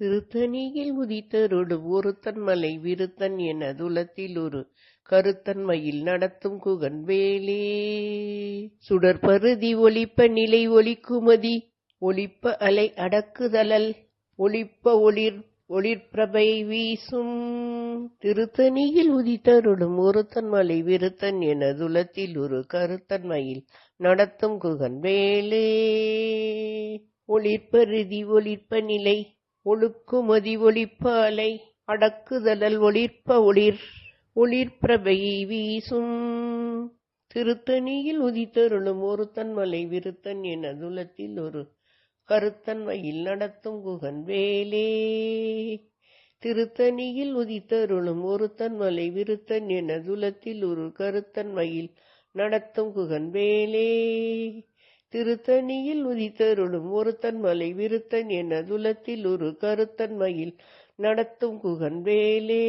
திருத்தணியில் உதித்தருடும் ஒருத்தன் மலை விருத்தன் என துலத்தில் ஒரு கருத்தன் மயில் நடத்தும் குகன் வேலே. சுடற்பருதி ஒளிப்ப நிலை ஒளிக்குமதி ஒளிப்ப அலை அடக்குதலல் ஒளிப்ப ஒளிர் ஒளிர்பிரபை வீசும். திருத்தணியில் உதித்தருளும் ஒருத்தன் மலை விருத்தன் என துலத்தில் ஒரு கருத்தன் மயில் நடத்தும் குகன் வேலே. ஒளிர்பருதி ஒளிர்ப்ப நிலை ஒழுக்குமதி ஒளிப்ப அலை அடக்குதலல் ஒளிர்ப்ப ஒளிர் ஒளிர்பிரபை வீசும். திருத்தணியில் உதித்தருளும் ஒருத்தன் மலை விருத்தன் என துலத்தில் ஒரு கருத்தன் வயில் நடத்தும் குகன் வேலே. திருத்தணியில் உதித்தருளும் ஒருத்தன் மலை விருத்தன் என துலத்தில் ஒரு கருத்தன் வயில் நடத்தும் குகன் வேலே. திருத்தணியில் உதித்தருளும் ஒருத்தன் மலை விருத்தன் என துலத்தில் ஒரு கருத்தன் மயில் நடத்தும் குகன் வேலே.